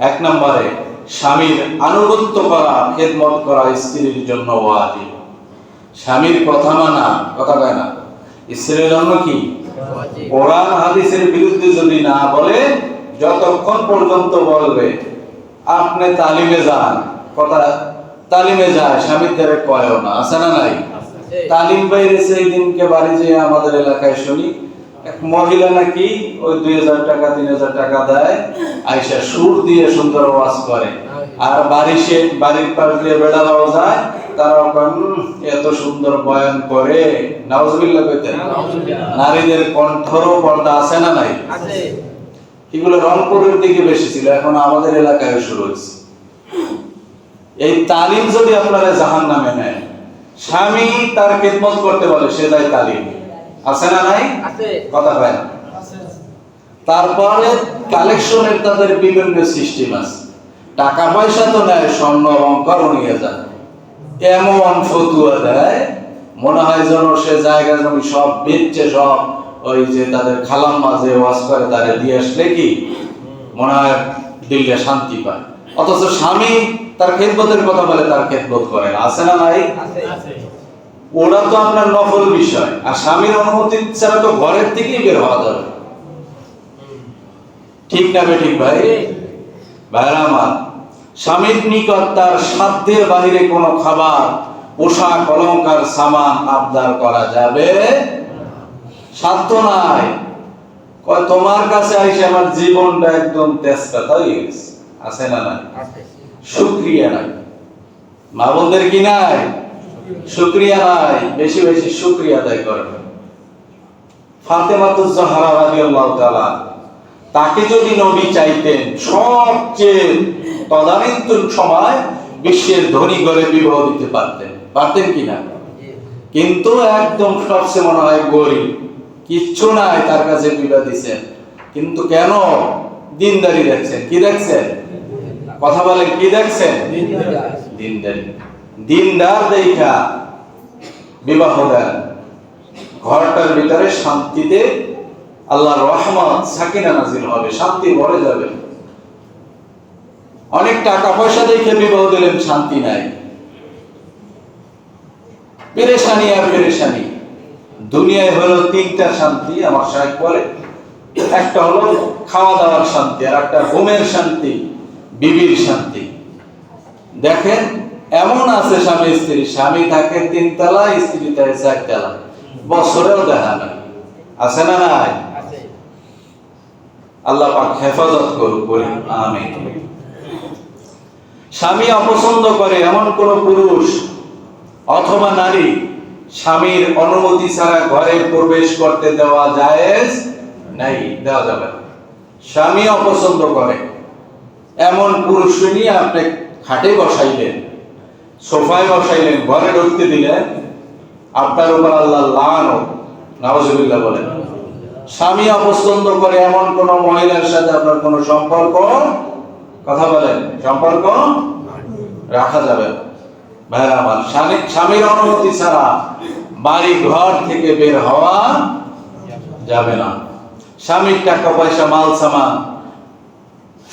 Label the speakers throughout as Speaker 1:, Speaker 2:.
Speaker 1: এক নম্বরে স্বামীর আনুগত্য করা খেদমত করা স্ত্রীর জন্য ওয়াজিব। স্বামীর কথা মানা কথা কয় না স্ত্রীর জন্য কি? কোরআন হাদিসের বিরুদ্ধে যদি না বলে যতক্ষণ পর্যন্ত বলবে আপনি তালিমে যান কথা তালিমে যায় স্বামীর দ্বারা কয়ও না আছে না নাই? তালিম বাইরে সেই দিনকে বাড়ি যেয়ে আমাদের এলাকায় শুনি এক মহিলা নাকি ওই দুই হাজার টাকা তিন হাজার টাকা দেয় আইসা সুর দিয়ে সুন্দর ওয়াজ করে। আর বাড়ি সে বাড়ির পাশ দিয়ে বেড়ালাও যায় তারা এত সুন্দর বয়ান করে। নাউজুবিল্লাহ কইতে। নারীদের কণ্ঠরও পর্দা আছে না নাই? এগুলো রংপুরের দিকে বেশি ছিল এখন আমাদের এলাকায় শুরু হয়েছে। এই তালিম যদি আপনারা জাহান নামে নেয় স্বামী তার খেদমত করতে বলে সে যায় তালিম। আছে না নাই? কথা না। তারপরে কালেকশনের তাদের বিভিন্ন সিস্টেম আছে। টাকা পয়সা তো নেয় স্বর্ণ অলঙ্কার নিয়ে যায়। এমন ফতুয়া দেয় মনে হয় যেন সে জায়গা জমি সব বেচছে সব ওই যে তাদের খালাম মাঝে ওয়াজ করে তারে দিয়ে আসলে কি? মনে হয় দিল্লে শান্তি পায়। অথচ স্বামী তার খেদমতের কথা বলে তার খেদমত করে আছে না নাই? ওরা তো আপনার নফল বিষয়। আর স্বামীর অনুমতি ছাড়া তো ঘরের থেকেই বের হওয়া যাবে। ঠিক না বে ঠিক ভাই? ভাইরা আমার স্বামীর নিকট তার সাধ্যের বাহিরে কোনো খাবার পোশাক অলঙ্কার সামান আবদার করা যাবে সাধ্য নাই। তোমার কাছে আইসে আমার জীবনটা একদম তেজপাতা হয়ে গেছে। আছে না নাই? শুক্রিয়া নাই। মা বোনদের কি নাই? শুক্রিয়া নাই বেশি বেশি শুক্রিয়া আদায় ফাতেমাতুজ জাহরা রাদিয়াল্লাহু তাআলা তাকে যদি নবী চাইতেন সবচেয়ে তদানীন্তন সময় বিশ্বের ধনী করে বিবাহ দিতে পারতেন। পারতেন কি না কিন্তু একদম সবচেয়ে মনে হয় গরিব। কিচ্ছু নাই তার কাছে বিবাহ কিন্তু কেন? দিনদারি দেখছেন। কি দেখছেন? কথা বলেন কি দেখছেন? দিনদারি। দিনদার দেখা বিবাহ দেন। ঘরটার ভিতরে শান্তিতে আল্লাহর রহমত সাকিনা নাজিল হবে, শান্তি যাবে। অনেক টাকা পয়সা দেখে বিবাহ দিলেন, শান্তি নাই। পেরেশানি আর পেরেশানি। দুনিয়ায় হলো তিনটা শান্তি, আমার সাহেব বলে। একটা হলো খাওয়া দাওয়ার শান্তি, আর একটা ঘুমের শান্তি, বিবির শান্তি। দেখেন এমন আছে স্বামী স্ত্রী। স্বামী থাকে তিনতলা স্ত্রী থাকে চারতলা। বছরেও দেখা নাই। আছে না নাই? আল্লাহ পাক হেফাজত করুক আমিন। স্বামী অপছন্দ করে এমন কোন পুরুষ অথবা নারী স্বামীর অনুমতি ছাড়া ঘরে প্রবেশ করতে দেওয়া জায়েজ নাই দেওয়া যাবে স্বামী অপছন্দ করে। এমন পুরুষ নিয়ে আপনি খাটে বসাইলেন। সোফায় বসাইলেন ঘরে ঢুকতে দিলেন আপনার উপর আল্লাহ লানো নাওজুবিল্লাহ বলেন। স্বামী অপছন্দ করে এমন কোন মহিলার সাথে আপনার কোনো সম্পর্ক? কথা বলেন, সম্পর্ক রাখা যাবে ভাইরা স্বামী, স্বামীর অনুমতি ছাড়া বাড়ি ঘর থেকে বের হওয়া যাবে না। স্বামীর টাকা পয়সা, মাল, সামান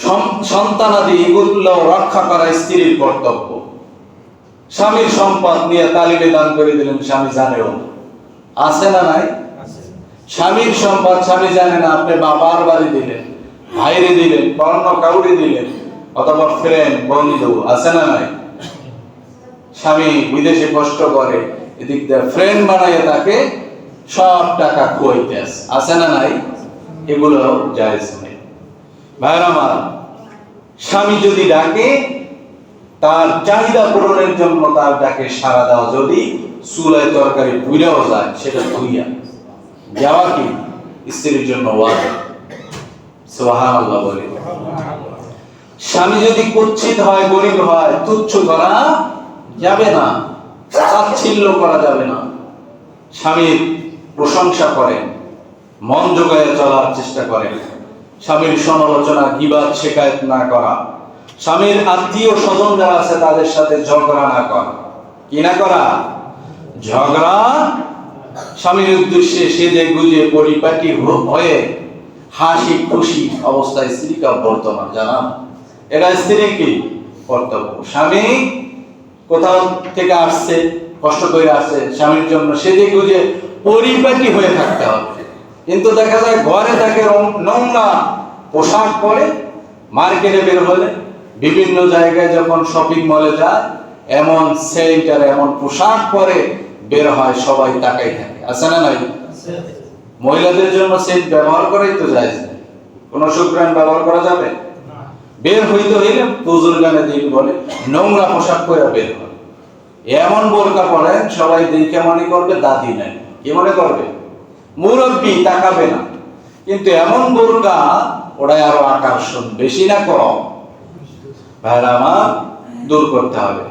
Speaker 1: সম- সন্তানাদি, এগুলো রক্ষা করা স্ত্রীর কর্তব্য। স্বামীর সম্পদ নিয়ে তালিমে দান করে দিলেন স্বামী জানেও। আছে না নাই? স্বামীর সম্পদ স্বামী জানে না আপনি বাবার বাড়ি দিলেন ভাইরে দিলেন অন্য কাউরে দিলেন অথবা ফ্রেন্ড বন্ধু আছে না নাই? স্বামী বিদেশে কষ্ট করে এদিক দিয়ে ফ্রেন্ড বানাইয়া তাকে সব টাকা খুয়াইতে আছে। না নাই? এগুলো জায়েজ নেই। ভাইরা আমার স্বামী যদি ডাকে তার চাহিদা পূরণের জন্য তার ডাকে সাড়া দেওয়া যদি চুলায় তরকারি পুইরাও যায়, সেটা ধুইয়া। যাওয়া কি? স্ত্রীর জন্য ওয়াজিব। সুবহানাল্লাহ বলে। স্বামী যদি কুচ্ছিত হয়, গরিব হয়, তুচ্ছ করা যাবে না, তাচ্ছিল্য করা যাবে না। স্বামীর প্রশংসা করেন, মন জোগায় চলার চেষ্টা করেন। স্বামীর সমালোচনা গিবাদ শেখায়ত না করা স্বামীর আত্মীয় স্বজন যারা আছে, তাদের সাথে ঝগড়া না করা। কি না করা? ঝগড়া? স্বামীর উদ্দেশ্যে সেজে গুজে পরিপাটি হয়ে হাসি খুশি অবস্থায় স্ত্রীকে বর্তমান জানান। এটা স্ত্রী কি? কর্তব্য। স্বামী কোথাও থেকে আসছে, কষ্ট করে আসছে, স্বামীর জন্য সেদিকে যে পরিপাটি হয়ে থাকতে হবে। কিন্তু দেখা যায় ঘরে তাকে নোংরা পোশাক পরে মার্কেটে বের হলে বিভিন্ন জায়গায় যখন শপিং মলে যায় এমন সেন্টার এমন পোশাক পরে বের হয় সবাই তাকাই থাকে। আছে না নাই? মহিলাদের জন্য সেন্ট ব্যবহার করাই তো যায়। কোন শুক্রান ব্যবহার করা যাবে? বের হইতে হইলে পুজোর গানে দিন বলে নোংরা পোশাক পরে বের হয়। এমন বোরকা পরেন সবাই দেখে মনে করবে দাদি নাই। কি মনে করবে? মুরব্বী তাকাবে না। কিন্তু এমন বোরকা ওরাই আরও আকর্ষণ। বেশি না কম। ভাইরা আমার দূর করতে হবে।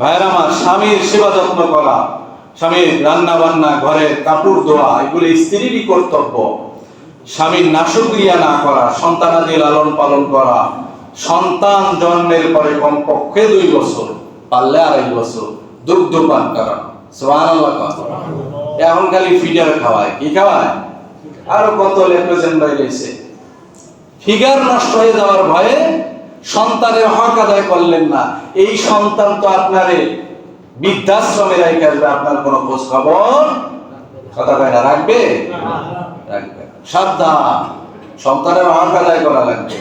Speaker 1: ভাইরা আমার স্বামীর সেবা যত্ন করা, স্বামীর রান্না বান্না ঘরের কাপড় ধোয়া, এগুলো স্ত্রীরই কর্তব্য। স্বামীর নাশক্রিয়া না করা, সন্তানাদি লালন পালন করা, সন্তান জন্মের পরে কমপক্ষে দুই বছর, পারলে আড়াই বছর, দুগ্ধ পান করা এখন খালি ফিডার খাওয়ায়, কি খাওয়ায়? আরও কত লেপ্টোজেন বাইরেছে ফিগার নষ্ট হয়ে যাওয়ার ভয়ে সন্তানের হক আদায় করলেন না। এই সন্তান তো আপনারে বৃদ্ধাশ্রমে রেখে আসবে, আপনার কোনো খোঁজ খবর কথা কয় রাখবে। সাবধান, সন্তানের হক আদায় করা লাগবে।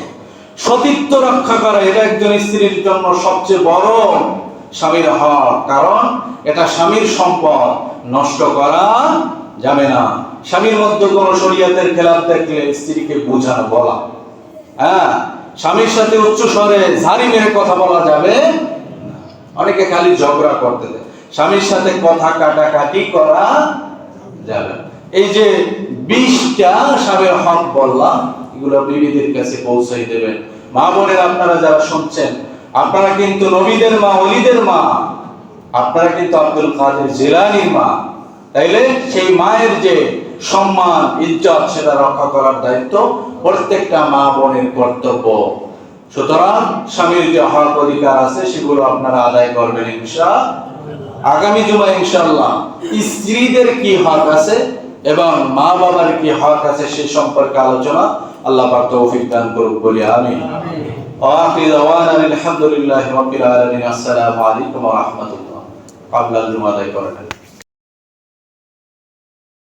Speaker 1: সতীত্ব রক্ষা করা, এটা একজন স্ত্রীর জন্য সবচেয়ে বড় স্বামীর হক, কারণ এটা স্বামীর সম্পদ, নষ্ট করা যাবে না। স্বামীর মধ্যে কোনো শরীয়তের খেলাফ দেখলে স্ত্রীকে বোঝানো বলা। হ্যাঁ? স্বামীর সাথে উচ্চ স্বরে ঝাড়ি মেরে কথা বলা যাবে অনেকে খালি ঝগড়া করতে দেয়। স্বামীর সাথে কথা কাটাকাটি করা যাবে এই যে বিশটা স্বামীর হক বললাম, এগুলো বিবিদের কাছে পৌঁছাই দেবেন। মা বোনের, আপনারা যারা শুনছেন, আপনারা কিন্তু নবীদের মা, অলিদের মা, আপনারা কিন্তু আব্দুল কাদের জিলানির মা। তাইলে সেই মায়ের যে সম্মান ইজ্জত সেটা রক্ষা করার দায়িত্ব প্রত্যেকটা মা বোনের কর্তব্য সুতরাং স্বামীর যে হক অধিকার আছে সেগুলো আপনারা আদায় করবেন ইনশা আগামী জুমা ইনশাআল্লাহ স্ত্রীদের কি হক আছে এবং মা বাবার কি হক আছে সে সম্পর্কে আলোচনা আল্লাহ পাক তৌফিক দান করুক বলি আমিন وآخر دعوانا الحمد لله رب العالمين السلام عليكم ورحمة الله قبل الجمعة